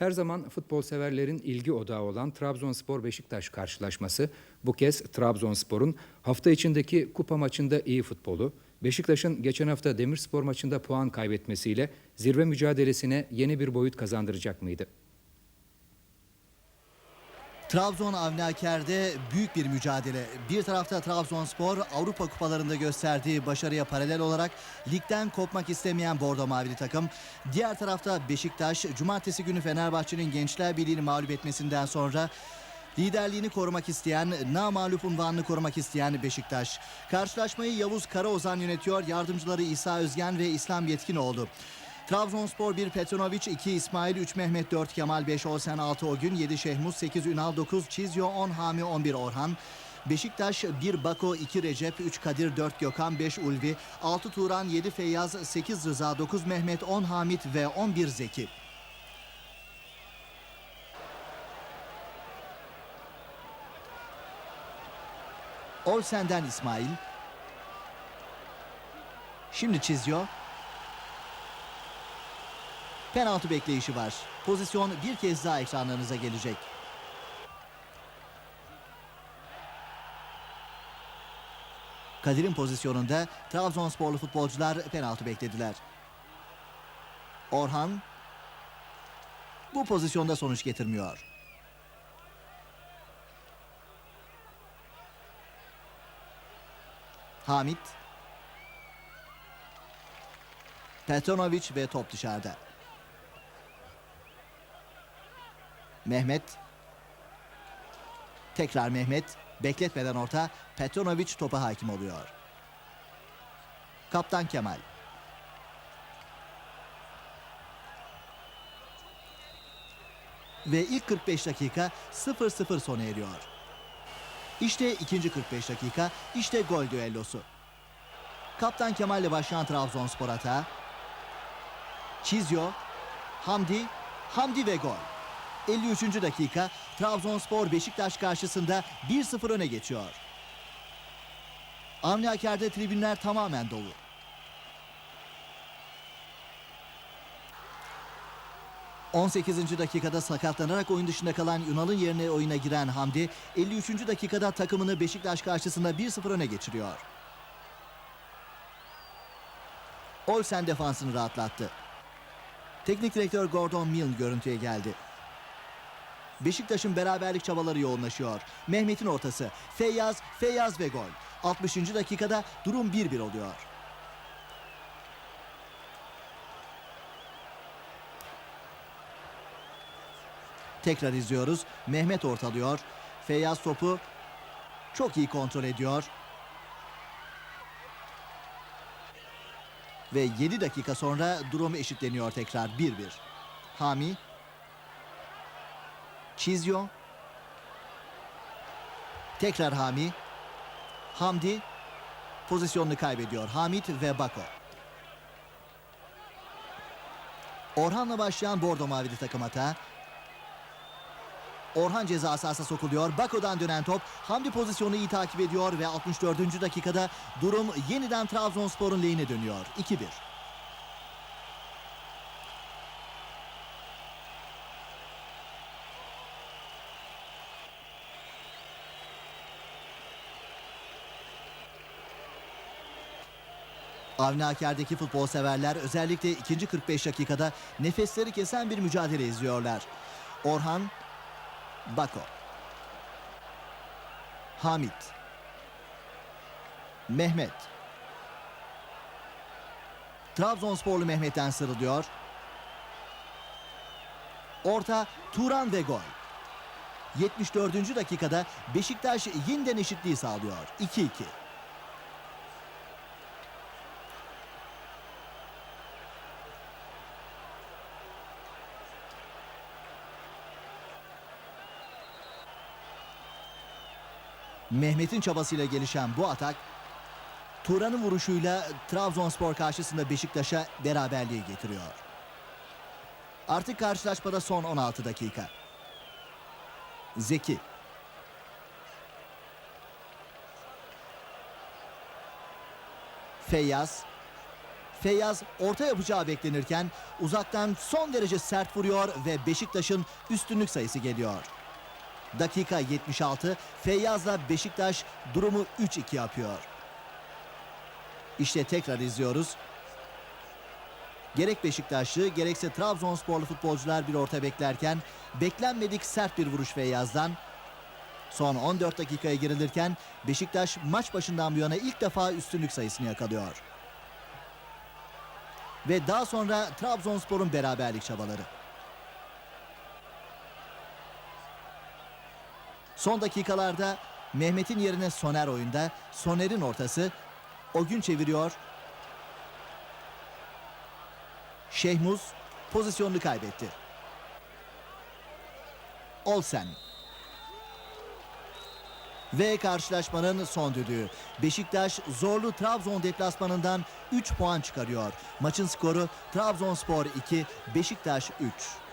Her zaman futbol severlerin ilgi odağı olan Trabzonspor Beşiktaş karşılaşması bu kez Trabzonspor'un hafta içindeki kupa maçında iyi futbolu, Beşiktaş'ın geçen hafta Demirspor maçında puan kaybetmesiyle zirve mücadelesine yeni bir boyut kazandıracak mıydı? Trabzon Avni Aker'de büyük bir mücadele. Bir tarafta Trabzonspor Avrupa kupalarında gösterdiği başarıya paralel olarak ligden kopmak istemeyen Bordo Mavili takım. Diğer tarafta Beşiktaş cumartesi günü Fenerbahçe'nin Gençler Birliği'ni mağlup etmesinden sonra liderliğini korumak isteyen, namağlup unvanını korumak isteyen Beşiktaş. Karşılaşmayı Yavuz Karaozan yönetiyor. Yardımcıları İsa Özgen ve İslam Yetkin oldu. Trabzonspor 1 Petrovic 2 İsmail 3 Mehmet 4 Kemal 5 Olsen 6 Ogün 7 Şehmuz 8 Ünal 9 Çizyo 10 Hami 11 Orhan Beşiktaş 1 Bako 2 Recep 3 Kadir 4 Gökhan 5 Ulvi 6 Turan 7 Feyyaz 8 Rıza 9 Mehmet 10 Hamit ve 11 Zeki. Olsen'den İsmail. Şimdi çiziyor. Penaltı bekleyişi var. Pozisyon bir kez daha ekranlarınıza gelecek. Kadir'in pozisyonunda Trabzonsporlu futbolcular penaltı beklediler. Orhan bu pozisyonda sonuç getirmiyor. Hamit Petronovic ve top dışarıda. Mehmet. Tekrar Mehmet. Bekletmeden orta. Petronovic topa hakim oluyor. Kaptan Kemal. Ve ilk 45 dakika 0-0 sona eriyor. İşte ikinci 45 dakika, işte gol düellosu. Kaptan Kemal ile başlayan Trabzonspor hata. Çizyo, Hamdi, Hamdi ve gol. 53. dakika Trabzonspor Beşiktaş karşısında 1-0 öne geçiyor. Avni Aker'de tribünler tamamen dolu. ...18. dakikada sakatlanarak oyun dışında kalan Yunal'ın yerine oyuna giren Hamdi... ...53. dakikada takımını Beşiktaş karşısında 1-0 öne geçiriyor. Olsen defansını rahatlattı. Teknik direktör Gordon Milne görüntüye geldi. Beşiktaş'ın beraberlik çabaları yoğunlaşıyor. Mehmet'in ortası. Feyyaz, Feyyaz ve gol. 60. dakikada durum 1-1 oluyor. Tekrar izliyoruz. Mehmet ortalıyor. Feyyaz topu çok iyi kontrol ediyor. Ve 7 dakika sonra durum eşitleniyor tekrar 1-1. Hami Çizyo. Tekrar Hami. Hamdi pozisyonunu kaybediyor. Hamit ve Bako. Orhan'la başlayan Bordo Mavili takım hata. Orhan ceza sahasına sokuluyor. Bako'dan dönen top Hamdi pozisyonu iyi takip ediyor ve 64. dakikada durum yeniden Trabzonspor'un lehine dönüyor. 2-1. Avni Aker'deki futbol severler özellikle ikinci 45 dakikada nefesleri kesen bir mücadele izliyorlar. Orhan, Bako, Hamit, Mehmet. Trabzonsporlu Mehmet'ten sarılıyor. Orta Turan ve gol. 74. dakikada Beşiktaş yeniden eşitliği sağlıyor. 2-2. Mehmet'in çabasıyla gelişen bu atak Turan'ın vuruşuyla Trabzonspor karşısında Beşiktaş'a beraberliği getiriyor. Artık karşılaşmada son 16 dakika. Zeki. Feyyaz. Feyyaz orta yapacağı beklenirken uzaktan son derece sert vuruyor ve Beşiktaş'ın üstünlük sayısı geliyor. Dakika 76 Feyyaz'la Beşiktaş durumu 3-2 yapıyor. İşte tekrar izliyoruz. Gerek Beşiktaşlı gerekse Trabzonsporlu futbolcular bir orta beklerken beklenmedik sert bir vuruş Feyyaz'dan. Son 14 dakikaya girilirken Beşiktaş maç başından bu yana ilk defa üstünlük sayısını yakalıyor. Ve daha sonra Trabzonspor'un beraberlik çabaları. Son dakikalarda Mehmet'in yerine Soner oyunda. Soner'in ortası. O gün çeviriyor. Şehmuz pozisyonunu kaybetti. Olsen. Ve karşılaşmanın son düdüğü. Beşiktaş zorlu Trabzon deplasmanından 3 puan çıkarıyor. Maçın skoru Trabzonspor 2, Beşiktaş 3.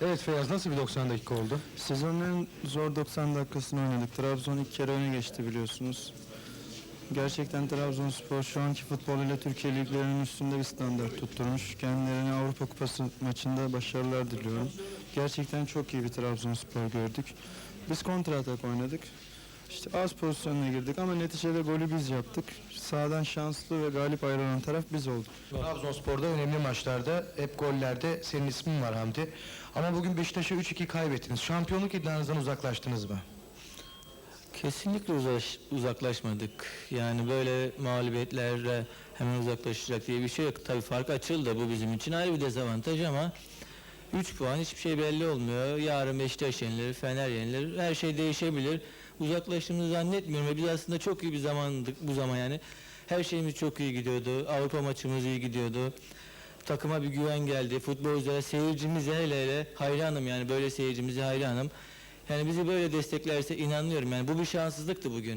Evet Feyyaz nasıl bir 90 dakika oldu? Sezonun en zor 90 dakikasını oynadık. Trabzon ilk kere öne geçti biliyorsunuz. Gerçekten Trabzonspor şu anki futboluyla Türkiye liglerinin üstünde bir standart tutturmuş. Kendilerine Avrupa Kupası maçında başarılar diliyorum. Gerçekten çok iyi bir Trabzonspor gördük. Biz kontra atak oynadık. İşte az pozisyonuna girdik ama neticede golü biz yaptık. Sağdan şanslı ve galip ayrılan taraf biz olduk. Trabzonspor'da önemli maçlarda hep gollerde senin ismin var Hamdi. Ama bugün Beşiktaş'a 3-2 kaybettiniz. Şampiyonluk iddianızdan uzaklaştınız mı? Kesinlikle uzaş, uzaklaşmadık. Yani böyle mağlubiyetlerle hemen uzaklaşacak diye bir şey yok. Tabii fark açıldı. Bu bizim için ayrı bir dezavantaj ama 3 puan hiçbir şey belli olmuyor. Yarın Beşiktaş yenilir, Fener yenilir. Her şey değişebilir. Uzaklaştığımızı zannetmiyorum ve biz aslında çok iyi bir zamandık bu zaman yani. Her şeyimiz çok iyi gidiyordu. Avrupa maçımız iyi gidiyordu. Takıma bir güven geldi. Futbolculara, seyircimize hele hele hayranım yani böyle seyircimize hayranım. Yani bizi böyle desteklerse inanıyorum yani bu bir şanssızlıktı bugün.